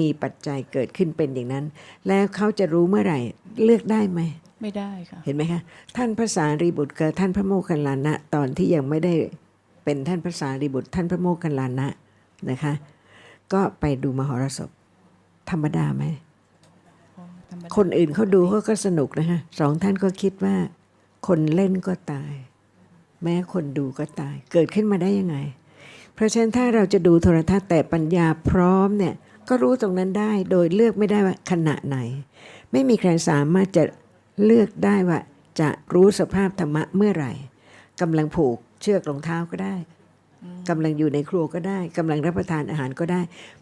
มีปัจจัยเกิดขึ้นเป็นอย่างนั้น แล้วเขาจะรู้เมื่อไหร่เลือกได้ไหม ไม่ได้ค่ะ เห็นไหมคะ ท่านพระสารีบุตรกับท่านพระโมคคัลลานะ ตอนที่ยังไม่ได้เป็นท่านพระสารีบุตร ท่านพระโมคคัลลานะนะคะ ก็ไปดูมหรสพ ธรรมดาไหมธรรมดาคนอื่นเขาดูเขาก็สนุกนะคะสองท่านก็คิดว่า คนเล่นก็ตาย แม้คนดูก็ตาย เกิดขึ้นมาได้ยังไง เพราะฉะนั้นถ้าเราจะดูโทรทัศน์แต่ปัญญาพร้อมเนี่ย ก็รู้ตรงนั้นได้โดยเลือกไม่ได้ว่าขณะไหน ไม่มีใครสามารถจะเลือกได้ว่าจะรู้สภาพธรรมะเมื่อไหร่กำลังผูกเชือกรองเท้าก็ได้กำลังอยู่ในครัวก็ได้กำลังรับประทานอาหารก็ได้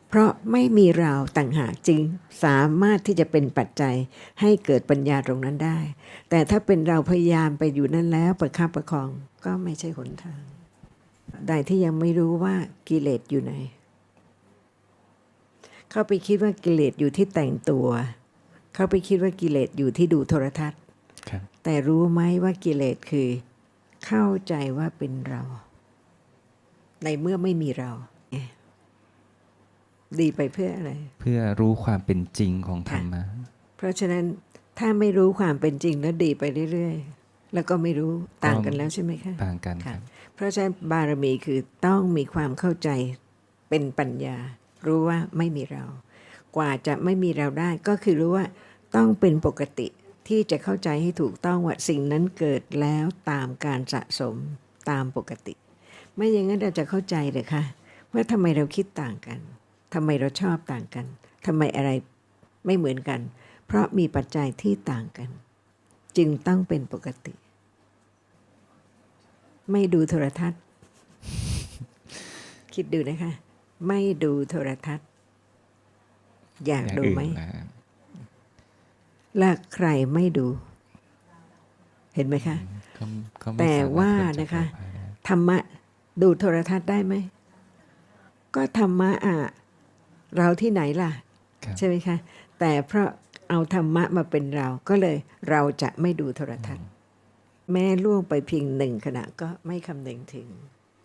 เพราะไม่มีเราต่างหากจึงสามารถที่จะเป็นปัจจัยให้เกิดปัญญาตรงนั้นได้ แต่ถ้าเป็นเราพยายามไปอยู่นั่นแล้วประคับประคองก็ไม่ใช่หนทาง ใดที่ยังไม่รู้ว่ากิเลสอยู่ไหน เข้าไปคิดว่ากิเลสอยู่ที่แต่งตัว เข้าไปคิดว่ากิเลสอยู่ที่ดูโทรทัศน์ครับแต่รู้ไหมว่ากิเลสคือ เข้าใจว่าเป็นเรา ในเมื่อไม่มีเราไงดีไปเพื่ออะไร เพื่อรู้ความเป็นจริงของธรรมะเพราะฉะนั้นถ้าไม่รู้ความเป็นจริงแล้วดีไปเรื่อยๆ แล้วก็ไม่รู้ต่างกันแล้วใช่ไหมคะต่างกันคค่ะรับเพราะฉะนั้นบารมีคือต้องมีความเข้าใจเป็นปัญญา รู้ว่าไม่มีเรา กว่าจะไม่มีเราได้ก็คือรู้ว่าต้องเป็นปกติที่จะเข้าใจให้ถูกต้องว่าสิ่งนั้นเกิดแล้วตามการสะสมตามปกติ ไม่อย่างนั้นเราจะเข้าใจเลยค่ะว่าทำไมเราคิดต่างกันทำไมเราชอบต่างกันทำไมอะไรไม่เหมือนกัน เพราะมีปัจจัยที่ต่างกัน จึงต้องเป็นปกติ ไม่ดูโทรทัศน์ คิดดูนะคะ ไม่ดูโทรทัศน์ อยากอย่างดูอื่นไหมนะและใครไม่ดู เห็นไหมคะเขาเขาไม่แต่สมรถว่าเกิดจกนะคะภายในธรรมะดูโทรทัศน์ได้ไหม ก็ธรรมะอะเราที่ไหนล่ะครับใช่ไหมคะ แต่เพราะเอาธรรมะมาเป็นเราก็เลยเราจะไม่ดูโทรทัศน์ แม้ล่วงไปเพียงหนึ่งขณะก็ไม่คำนึงถึง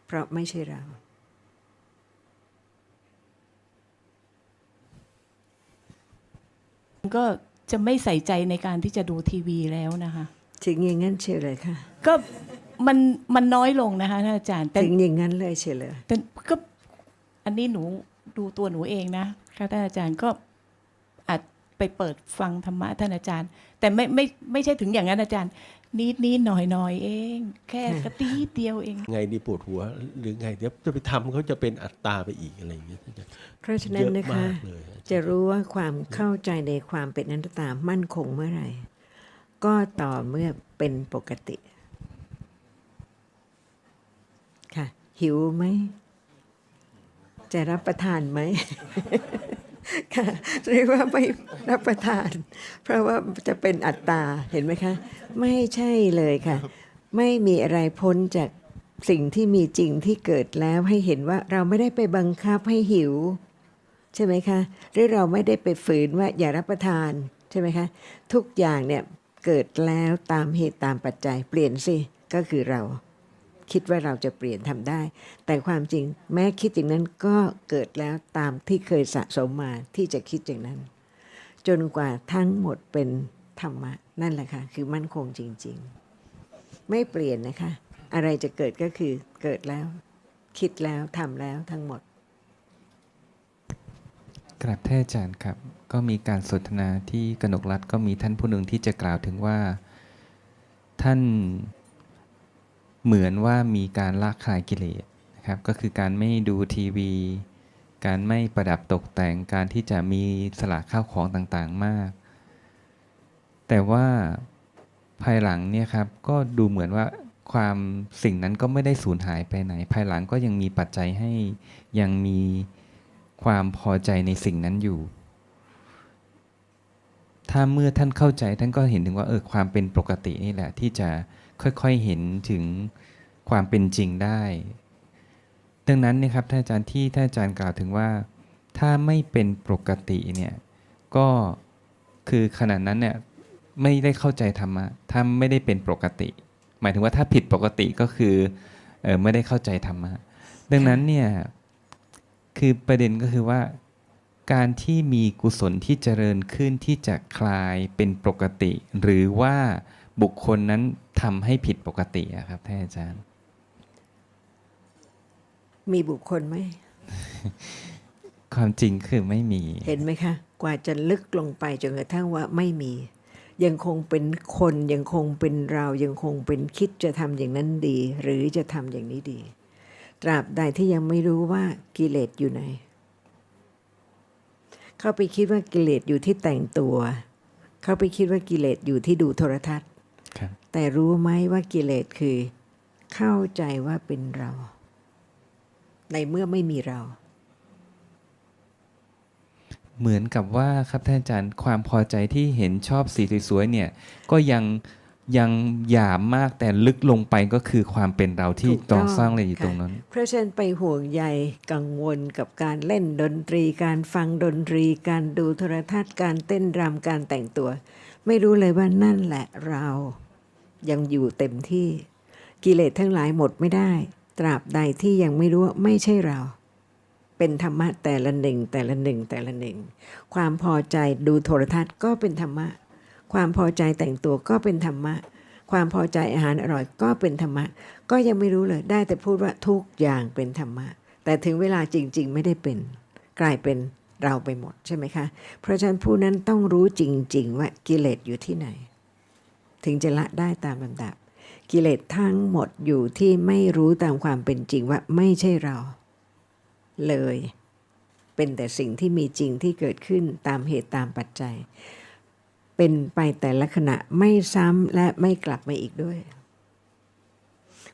เพราะไม่ใช่เรา ก็จะไม่ใส่ใจในการที่จะดูทีวีแล้วนะคะถึงอย่างนั้นเชียวเลยค่ะ ก็มันมันน้อยลงนะคะท่านอาจารย์แต่ถึงอย่างนั้นเลยเชียวเลยแต่ก็อันนี้หนูดูตัวหนูเองนะคะท่านอาจารย์ก็อาจไปเปิดฟังธรรมะท่านอาจารย์ แต่ไม่ไม่ไม่ใช่ถึงอย่างนั้นอาจารย์ นิดนิดหน่อยหน่อยเอง แค่กระตีดเดียวเอง ไงดีปวดหัว หรือไงเดี๋ยวจะไปทำเขาจะเป็นอัตตาไปอีกอะไรอย่างเงี้ยเพราะฉะนั้นนะเยอคะมากเลยจะรู้ว่าความเข้าใจในความเป็นอนัตตามั่นคงเมื่อไหร่ ก็ต่อเมื่อเป็นปกติ ค่ะ หิวไหมจะรับประทานไหม ค่ะเรียกว่าไม่รับประทาน เพราะว่าจะเป็นอัตตาเห็นไหมคะ ไม่ใช่เลยค่ะ ไม่มีอะไรพ้นจากสิ่งที่มีจริงที่เกิดแล้วให้เห็นว่าเราไม่ได้ไปบังคับให้หิว ใช่ไหมคะหรือเราไม่ได้ไปฝืนว่าอย่ารับประทานใช่ไหมคะ ทุกอย่างเนี่ยเกิดแล้วตามเหตุตามปัจจัยเปลี่ยนสิก็คือเรา คิดว่าเราจะเปลี่ยนทำได้ แต่ความจริงแม้คิดอย่างนั้นก็เกิดแล้วตามที่เคยสะสมมาที่จะคิดอย่างนั้น จนกว่าทั้งหมดเป็นธรรมะนั่นแหละค่ะคือมั่นคงจริง ๆ ไม่เปลี่ยนนะคะ อะไรจะเกิดก็คือเกิดแล้ว คิดแล้วทำแล้วทั้งหมดกราบท่านอาจารย์ครับ ก็มีการสนทนาที่กนกรัฐก็มีท่านผู้หนึ่งที่จะกล่าวถึงว่า ท่าน เหมือนว่ามีการละคลายกิเลสนะครับ ก็คือการไม่ดูทีวี การไม่ประดับตกแต่งการที่จะมีสละข้าวของต่างๆมาก แต่ว่าภายหลังเนี่ยครับก็ดูเหมือนว่าความสิ่งนั้นก็ไม่ได้สูญหายไปไหน ภายหลังก็ยังมีปัจจัยให้ยังมีความพอใจในสิ่งนั้นอยู่ ถ้าเมื่อท่านเข้าใจท่านก็เห็นถึงว่าเออความเป็นปกตินี่แหละที่จะ ค่อยๆเห็นถึงความเป็นจริงได้ ดังนั้นนะครับท่านอาจารย์ที่ท่านอาจารย์กล่าวถึงว่า ถ้าไม่เป็นปกติเนี่ยก็คือขณะนั้นเนี่ยไม่ได้เข้าใจธรรมะถ้าไม่ได้เป็นปกติ หมายถึงว่าถ้าผิดปกติก็คือเออไม่ได้เข้าใจธรรมะดังนั้นเนี่ยคือประเด็นก็คือว่าการที่มีกุศลที่เจริญขึ้นที่จะคลายเป็นปกติ หรือว่าบุคคลนั้น ทำให้ผิดปกติอะครับท่านอาจารย์ มีบุคคลไหม ความจริงคือไม่มี เห็นไหมคะ กว่าจะลึกลงไปจนกระทั่งว่าไม่มี ยังคงเป็นคนยังคงเป็นเรายังคงเป็นคิดจะทำอย่างนั้นดี หรือจะทำอย่างนี้ดี ตราบใดที่ยังไม่รู้ว่ากิเลสอยู่ไหนเข้าไปคิดว่ากิเลสอยู่ที่แต่งตัว เข้าไปคิดว่ากิเลสอยู่ที่ดูโทรทัศน์ครับ แต่รู้ไหมว่ากิเลสคือ เข้าใจว่าเป็นเรา ในเมื่อไม่มีเรา เหมือนกับว่าครับท่านอาจารย์ความพอใจที่เห็นชอบสีสวยๆเนี่ย ก็ยังยังหยามมากแต่ลึกลงไปก็คือความเป็นเราที่ถูกต้ต้อองงสร้างเลยอยู่ตรงนั้น เพราะฉะนั้นไปห่วงใยกังวลกับการเล่นดนตรี การฟังดนตรี การดูโทรทัศน์การเต้นรำการแต่งตัว ไม่รู้เลยว่านั่นแหละเรา ยังอยู่เต็มที่ กิเลสทั้งหลายหมดไม่ได้ ตราบใดที่ยังไม่รู้ว่าไม่ใช่เรา เป็นธรรมะแต่ละหนึ่งแต่ละหนึ่งแต่ละหนึ่ง ความพอใจดูโทรทัศน์ก็เป็นธรรมะ ความพอใจแต่งตัวก็เป็นธรรมะ ความพอใจอาหารอร่อยก็เป็นธรรมะ ก็ยังไม่รู้เลยได้แต่พูดว่าทุกอย่างเป็นธรรมะ แต่ถึงเวลาจริง ๆ ไม่ได้เป็น กลายเป็นเราไปหมดใช่ไหมคะ เพราะฉะนั้นผู้นั้นต้องรู้จริง ๆ ว่ากิเลสอยู่ที่ไหน ถึงจะละได้ตามลำดับ กิเลสทั้งหมดอยู่ที่ไม่รู้ตามความเป็นจริงว่าไม่ใช่เรา เลย เป็นแต่สิ่งที่มีจริงที่เกิดขึ้นตามเหตุตามปัจจัย เป็นไปแต่ละขณะไม่ซ้ำและไม่กลับมาอีกด้วย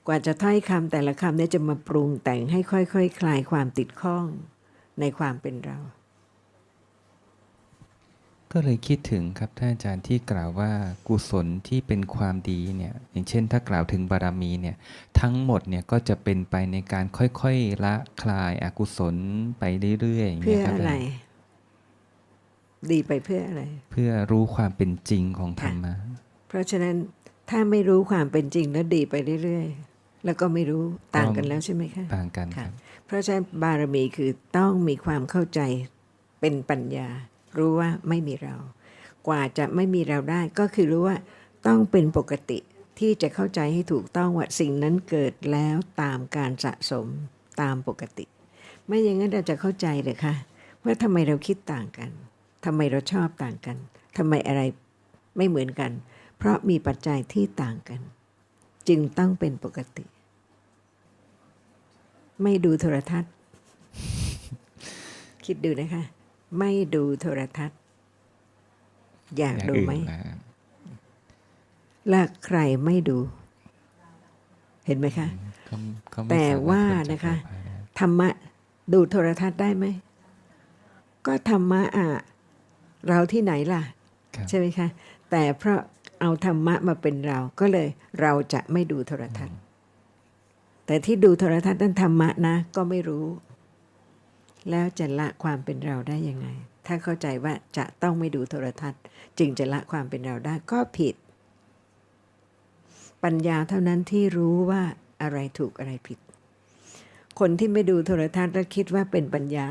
กว่าจะถ้อยคำแต่ละคำนี่ยจะมาปรุงแต่งให้ค่อยๆคคลายความติดข้องในความเป็นเรา ก็เลยคิดถึงครับท่านอาจารย์ที่กล่าวว่ากุศลที่เป็นความดีเนี่ยอย่างเช่น ถ้ากล่าวถึงบารมีเนี่ยทั้งหมดเนี่ยก็จะเป็นไปในการค่อยๆละคลายอากุศลไปเรื่อยๆอย่างเพื่เงี้อยครับอะไร ดีไปเพื่ออะไร เพื่อรู้ความเป็นจริงของธรรมะเพราะฉะนั้นถ้าไม่รู้ความเป็นจริงแล้วดีไปเรื่อยๆ แล้วก็ไม่รู้ต่างกันแล้วใช่ไหมคะ ต่างกันคค่ะ รับ เพราะฉะนั้นบารมีคือต้องมีความเข้าใจเป็นปัญญา รู้ว่าไม่มีเรา กว่าจะไม่มีเราได้ก็คือรู้ว่าต้องเป็นปกติที่จะเข้าใจให้ถูกต้องว่าสิ่งนั้นเกิดแล้วตามการสะสมตามปกติ ไม่อย่างนั้นเราจะเข้าใจเลยค่ะ ว่าทำไมเราคิดต่างกันทำไมเราชอบต่างกันทำไมอะไรไม่เหมือนกัน เพราะมีปัจจัยที่ต่างกัน จึงต้องเป็นปกติ ไม่ดูโทรทัศน์ คิดดูนะคะ ไม่ดูโทรทัศน์ อยากอย่างดูอื่นไหมนะและใครไม่ดู เห็นไหมคะก็ก็ไม่แต่สมรถว่าเป็นะคะเจ้าของได้ธรรมะดูโทรทัศน์ได้ไหม ก็ธรรมะอะเราที่ไหนล่ะครับใช่ไหมคะ แต่เพราะเอาธรรมะมาเป็นเราก็เลยเราจะไม่ดูโทรทัศน์ แต่ที่ดูโทรทัศน์นั่นธรรมะนะ ก็ไม่รู้ แล้วจะละความเป็นเราได้ยังไง ถ้าเข้าใจว่าจะต้องไม่ดูโทรทัศน์ จึงจะละความเป็นเราได้ก็ผิด ปัญญาเท่านั้นที่รู้ว่าอะไรถูกอะไรผิด คนที่ไม่ดูโทรทัศน์แล้วคิดว่าเป็นปัญญา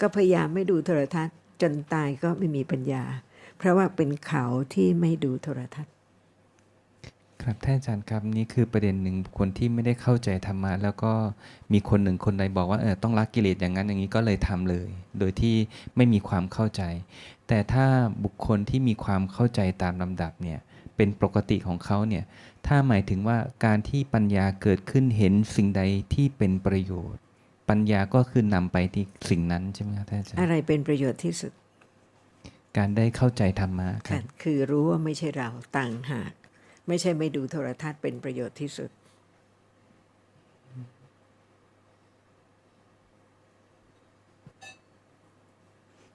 ก็พยายามไม่ดูโทรทัศน์ จนตายก็ไม่มีปัญญา เพราะว่าเป็นเขาที่ไม่ดูโทรทัศน์ ครับท่านอาจารย์ครับนี่คือประเด็นหนึ่งคนที่ไม่ได้เข้าใจธรรมะแล้วก็มีคนหนึ่งคนใดบอกว่าเออต้องละกิเลสอย่างนั้นอย่างนี้ก็เลยทำเลย โดยที่ไม่มีความเข้าใจ แต่ถ้าบุคคลที่มีความเข้าใจตามลำดับเนี่ยเป็นปกติของเขาเนี่ยถ้าหมายถึงว่าการที่ปัญญาเกิดขึ้นเห็นสิ่งใดที่เป็นประโยชน์ ปัญญาก็คือนำไปที่สิ่งนั้นใช่ไหมครับท่านอาจารย์อะไรเป็นประโยชน์ที่สุด การได้เข้าใจธรรมะครัค่ะบคือรู้ว่าไม่ใช่เราต่างหาก ไม่ใช่ไม่ดูโทรทัศน์เป็นประโยชน์ที่สุด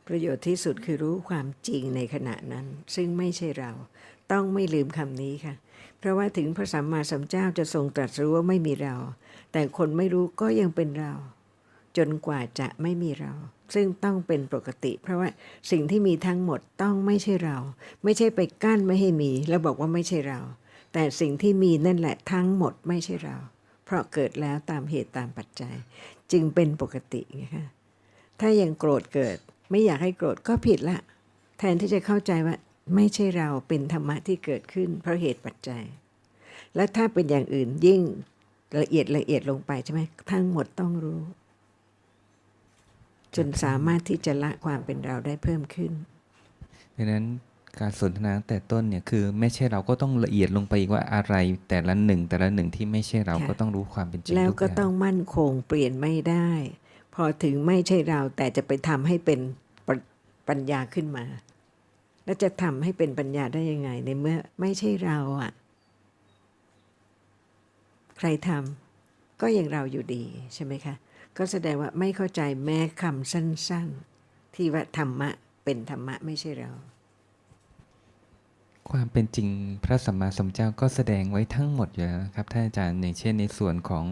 ประโยชน์ที่สุดคือรู้ความจริงในขณะนั้น ซึ่งไม่ใช่เรา ต้องไม่ลืมคำนี้ค่ะ เพราะว่าถึงพระสัมมาสัมพุทธเจ้าจะทรงตรัสรู้ว่าไม่มีเรา แต่คนไม่รู้ก็ยังเป็นเรา จนกว่าจะไม่มีเราซึ่งต้องเป็นปกติ เพราะว่าสิ่งที่มีทั้งหมดต้องไม่ใช่เรา ไม่ใช่ไปกั้นไม่ให้มี แล้วบอกว่าไม่ใช่เรา แต่สิ่งที่มีนั่นแหละทั้งหมดไม่ใช่เรา เพราะเกิดแล้วตามเหตุตามปัจจัย จึงเป็นปกติไงคะถ้ายังโกรธเกิด ไม่อยากให้โกรธก็ผิดละ แทนที่จะเข้าใจว่าไม่ใช่เราเป็นธรรมะที่เกิดขึ้น เพราะเหตุปัจจัย และถ้าเป็นอย่างอื่นยิ่งละเอียดละเอียดลงไปใช่ไหมทั้งหมดต้องรู้ จนสามารถที่จะละความเป็นเราได้เพิ่มขึ้นดังนั้น การสนทนาตั้งแต่ต้นเนี่ยคือไม่ใช่เราก็ต้องละเอียดลงไปอีกว่าอะไรแต่ละหนึ่งแต่ละหนึ่งที่ไม่ใช่เราค่ะก็ต้องรู้ความเป็นจริงแล้วทุก็ย่าต้องมั่นคงเปลี่ยนไม่ได้ พอถึงไม่ใช่เราแต่จะไปทำให้เป็นปญปัญญาขึ้นมา แล้วจะทำให้เป็นปัญญาได้ยังไง ในเมื่อไม่ใช่เราอะ่ะ ใครทำก็ยังเราอยู่ดีใช่ไหมคะ ก็แสดงว่าไม่เข้าใจแม้คำสั้น ๆ ที่ว่าธรรมะเป็นธรรมะไม่ใช่เรา ความเป็นจริงพระสัมมาสัมพุทธเจ้าก็แสดงไว้ทั้งหมดอยู่แล้วนะครับท่านอาจารย์อย่างเช่นในส่วนของ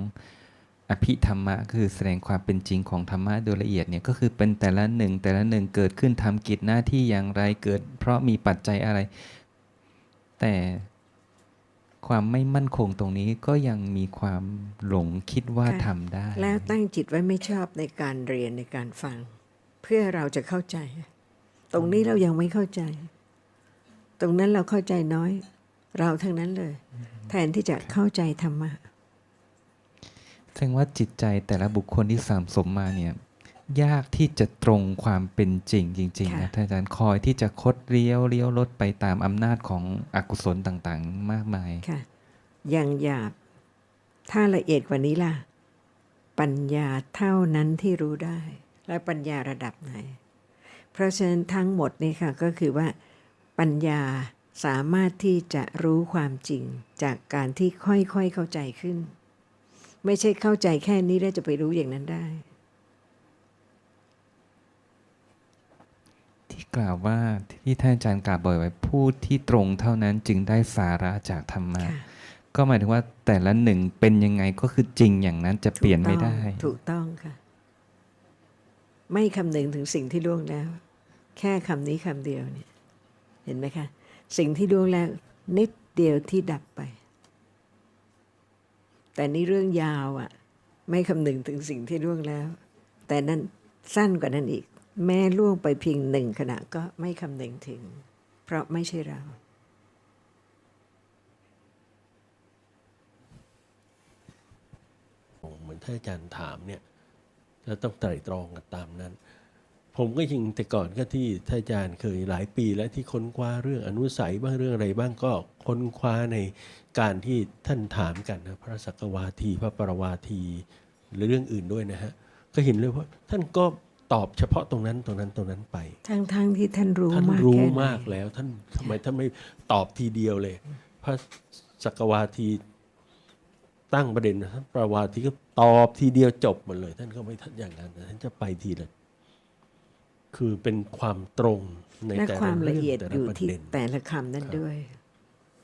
อภิธรรมะคือแสดงความเป็นจริงของธรรมะโดยละเอียดเนี่ยก็คือเป็นแต่ละหนึ่งแต่ละหนึ่งเกิดขึ้นทำกิจหน้าที่อย่างไรเกิด เพราะมีปัจจัยอะไร แต่ความไม่มั่นคงตรงนี้ก็ยังมีความหลงคิดว่าค่ะทำได้ แล้วตั้งจิตไว้ไม่ชอบในการเรียนในการฟัง เพื่อเราจะเข้าใจ ตรงนี้เรายังไม่เข้าใจ ตรงนั้นเราเข้าใจน้อย เราทั้งนั้นเลย แทนที่จะเข้าใจธรรมะแสดงว่าจิตใจแต่ละบุคคลที่สามสมมาเนี่ย ยากที่จะตรงความเป็นจริงจริงๆค่ะนะท่านอาจารย์คอยที่จะคดเลี้ยวเลี้ยวลดไปตามอำนาจของอกุศลต่างๆ มากมายค่ะยังหยาบถ้าละเอียดกว่านี้ล่ะ ปัญญาเท่านั้นที่รู้ได้ และปัญญาระดับไหน เพราะฉะนั้นทั้งหมดนี่ค่ะก็คือว่า ปัญญาสามารถที่จะรู้ความจริงจากการที่ค่อยๆเข้าใจขึ้น ไม่ใช่เข้าใจแค่นี้แล้วจะไปรู้อย่างนั้นได้ ที่กล่าวว่าที่ท่านอาจารย์กล่าวบ่อยไว้พูดที่ตรงเท่านั้นจึงได้สาระจากธรรมะค่ะก็หมายถึงว่าแต่ละหนึ่งเป็นยังไงก็คือจริงอย่างนั้นจะเปลี่ยนไม่ได้ ถูกต้องค่ะ ไม่คำนึงถึงสิ่งที่ล่วงแล้ว แค่คำนี้คำเดียวเนี่ย เห็นไหมคะ สิ่งที่ล่วงแล้วนิดเดียวที่ดับไป แต่นี่เรื่องยาวอะ่ะ ไม่คำนึงถึงสิ่งที่ล่วงแล้ว แต่นั้นสั้นกว่านั้นอีก แม้ล่วงไปเพียงหนึ่งขณะก็ไม่คำนึงถึง เพราะไม่ใช่เราเหมือนท่านอาจารย์ถามเนี่ยเราต้องไตร่ตรองกันตามนั้น ผมก็ยิงแต่ก่อนก็ที่ท่านอาจารย์เคยหลายปี แล้วที่ค้นคว้าเรื่องอนุสัยบ้างเรื่องอะไรบ้างก็ค้นคว้าในการที่ท่านถามกันนะพระสักวาทีพระปรวาทีหรือเรื่องอื่นด้วยนะฮะก็เห็นเลยว่าท่านก็ตอบเฉพาะตรงนั้นตรงนั้นตรงนั้นไปทั้งๆที่ท่านรู้ท่านมากรู้แค่ไหนมากแล้วท่านทำไมท่านไม่ตอบทีเดียวเลย พระสักวาทีตั้งประเด็นนะท่านปรวาทีก็ตอบทีเดียวจบหมดเลย ท่านก็ไม่ทันอย่างนั้นนะท่านจะไปทีละ คือเป็นความตรงในและแต่ควาละมเรื่ละองเอียดแต่อละยู่ประที่เด็นแต่ละคำนั้นด้วย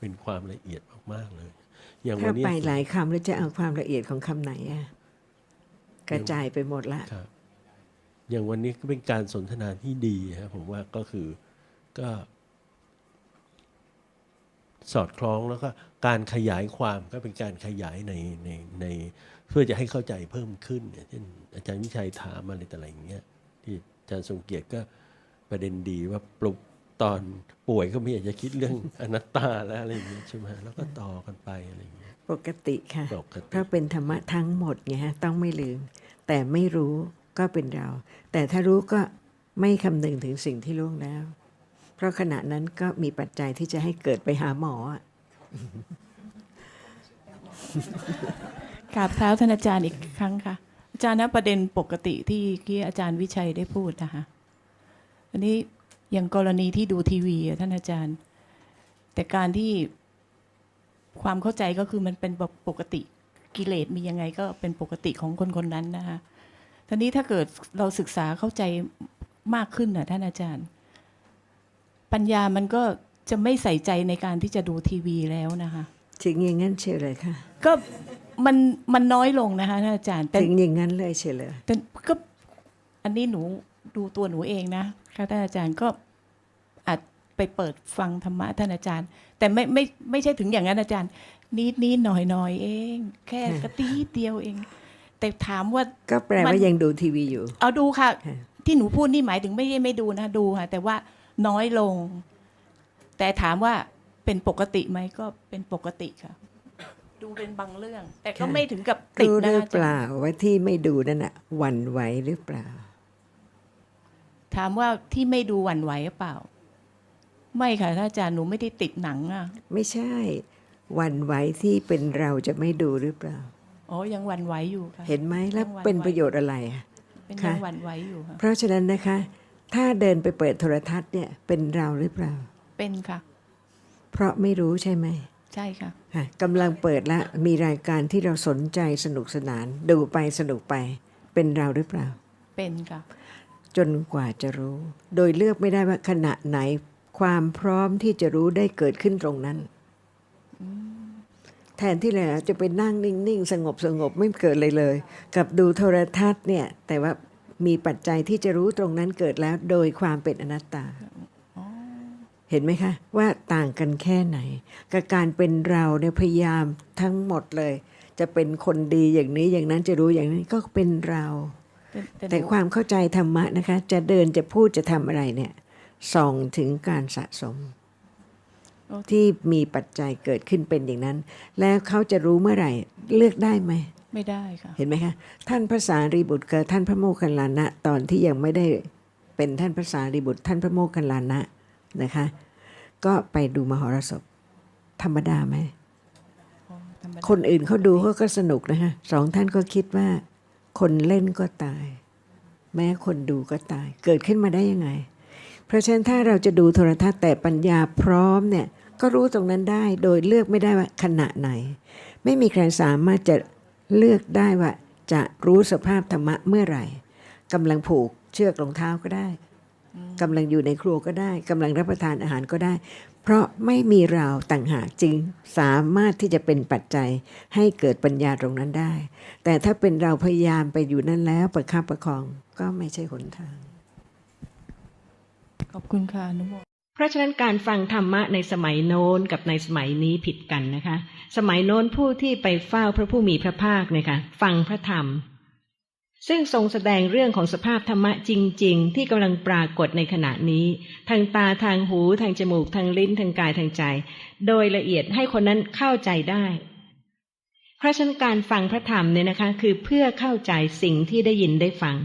เป็นความละเอียดมากๆเลย อย่างวัถ้านนี้ไปหลายคำแล้วจะเอาความละเอียดของคำไหนอะกระจายไปหมดละ ครับ อย่างวันนี้ก็เป็นการสนทนาที่ดีครับผมว่าก็คือก็ สอดคล้องแล้วก็การขยายความก็เป็นการขยายในในในเพื่อจะให้เข้าใจเพิ่มขึ้นเนี่ยเช่นอาจารย์วิชัยถามอะไรแต่อะไรอย่างเงี้ยที่ อาจารย์ทรงเกียรติก็ประเด็นดีว่าปลุกตอนป่วยก็ไม่อยากจะคิดเรื่องอนัตตาแล้วอะไรอย่างเงี้ยใช่ไหมแล้วก็ต่อกันไปอะไรอย่างเงี้ยปกติค่ะปกติเพราะเป็นธรรมะทั้งหมดไงฮะต้องไม่ลืม แต่ไม่รู้ก็เป็นเรา แต่ถ้ารู้ก็ไม่คำนึงถึงสิ่งที่ล่วงแล้ว เพราะขณะนั้นก็มีปัจจัยที่จะให้เกิดไปหาหมออะกราบเท้าท่านอาจารย์อีกครั้งค่ะ อาจารย์นะประเด็นปกติที่ที่อาจารย์วิชัยได้พูดนะคะอันนี้อย่างกรณีที่ดูทีวีท่านอาจารย์ แต่การที่ความเข้าใจก็คือมันเป็นปกติกิเลสมียังไงก็เป็นปกติของคนคนนั้นนะคะทีนี้ถ้าเกิดเราศึกษาเข้าใจมากขึ้นนะท่านอาจารย์ ปัญญามันก็จะไม่ใส่ใจในการที่จะดูทีวีแล้วนะคะ ถึงอย่างนั้นเชียวเลยค่ะ ก็มันมันน้อยลงนะคะท่านอาจารย์แต่ถึงอย่างนั้นเลยเชียวเลยแต่ก็อันนี้หนูดูตัวหนูเองนะค่ะท่านอาจารย์ก็อาจไปเปิดฟังธรรมะท่านอาจารย์ แต่ไม่ไม่ไม่ใช่ถึงอย่างนั้นอาจารย์ นิดนิดหน่อยหน่อยเอง แค่กระตีดเดียวเอง แต่ถามว่าก็แปลมัว่านยังดูทีวีอยู่ เอาดูค่ะค่ะ ที่หนูพูดนี่หมายถึงไม่ใช่ไม่ดูนะดูค่ะ แต่ว่าน้อยลง แต่ถามว่า เป็นปกติไหมก็เป็นปกติค่ะ ดูเป็นบางเรื่อง แต่ก็ค่ะไม่ถึงกับติดรู้หนะรืออาเปจารล่าย์ว่าที่ไม่ดูนั่นน่ะหวั่นไหวหรือเปล่า ถามว่าที่ไม่ดูหวั่นไหวหรือเปล่า ไม่ค่ะท่านอาจารย์หนูไม่ได้ติดหนังอะไม่ใช่หวั่นไหวที่เป็นเราจะไม่ดูหรือเปล่า อ๋อยังหวั่นไหวอยู่ค่ะ เห็นไหมแล้วยังหวั่นไหว เป็นประโยชน์อะไรอะ เป็นค่ะยังหวั่นไหวอยู่ค่ะ เพราะฉะนั้นนะคะ ถ้าเดินไปเปิดโทรทัศน์เนี่ยเป็นเราหรือเปล่า เป็นค่ะ เพราะไม่รู้ใช่ไหมใช่ค่ะค่ะกำลังเปิดแล้วมีรายการที่เราสนใจสนุกสนาน ดูไปสนุกไป เป็นเราหรือเปล่า เป็นค่ะ จนกว่าจะรู้ โดยเลือกไม่ได้ว่าขณะไหน ความพร้อมที่จะรู้ได้เกิดขึ้นตรงนั้นแทนที่เราจะไปนั่งนิ่งๆ สงบสงบไม่เกิดเลยเลย กับดูโทรทัศน์เนี่ย แต่ว่ามีปัจจัยที่จะรู้ตรงนั้นเกิดแล้วโดยความเป็นอนัตตา เห็นไหมคะ ว่าต่างกันแค่ไหน กับการเป็นเราเนี่ยพยายามทั้งหมดเลย จะเป็นคนดีอย่างนี้อย่างนั้นจะรู้อย่างนี้ก็เป็นเรา แต่แต่หนูความเข้าใจธรรมะนะคะ จะเดินจะพูดจะทำอะไรเนี่ยส่องถึงการสะสม ที่มีปัจจัยเกิดขึ้นเป็นอย่างนั้น แล้วเขาจะรู้เมื่อไหร่เลือกได้ไหมไม่ได้ค่ะเห็นไหมคะท่านพระสารีบุตรกับท่านพระโมคคัลลานะ ตอนที่ยังไม่ได้เป็นท่านพระสารีบุตรท่านพระโมคคัลลานะนะคะ ก็ไปดูมหรสพ ธรรมดาไหมธรรมดาคนอื่นเขาดูเขาก็สนุกนะคะสองท่านก็คิดว่า คนเล่นก็ตาย แม้คนดูก็ตาย เกิดขึ้นมาได้ยังไง เพราะฉะนั้นถ้าเราจะดูโทรทัศน์แต่ปัญญาพร้อมเนี่ย ก็รู้ตรงนั้นได้โดยเลือกไม่ได้ว่าขณะไหน ไม่มีใครสามารถจะเลือกได้ว่าจะรู้สภาพธรรมะเมื่อไหร่กำลังผูกเชือกรองเท้าก็ได้ กำลังอยู่ในครัวก็ได้กำลังรับประทานอาหารก็ได้ เพราะไม่มีเราต่างหากจึงสามารถที่จะเป็นปัจจัยให้เกิดปัญญาตรงนั้นได้ แต่ถ้าเป็นเราพยายามไปอยู่นั่นแล้วประคับประคองก็ไม่ใช่หนทาง ขอบคุณค่ะอนุโมทเพราะฉะนั้นการฟังธรรมะในสมัยโน้นกับในสมัยนี้ผิดกันนะคะ สมัยโน้นผู้ที่ไปเฝ้าพระผู้มีพระภาคเนี่ยค่ะ ฟังพระธรรม ซึ่งทรงแสดงเรื่องของสภาพธรรมะจริง ๆ ที่กำลังปรากฏในขณะนี้ ทางตาทางหูทางจมูกทางลิ้นทางกายทางใจ โดยละเอียดให้คนนั้นเข้าใจได้ เพราะฉะนั้นการฟังพระธรรมเนี่ยนะคะ คือเพื่อเข้าใจสิ่งที่ได้ยินได้ฟัง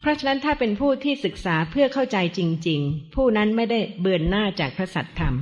เพราะฉะนั้นถ้าเป็นผู้ที่ศึกษาเพื่อเข้าใจจริง ๆ ผู้นั้นไม่ได้เบือนหน้าจากพระสัตธรรม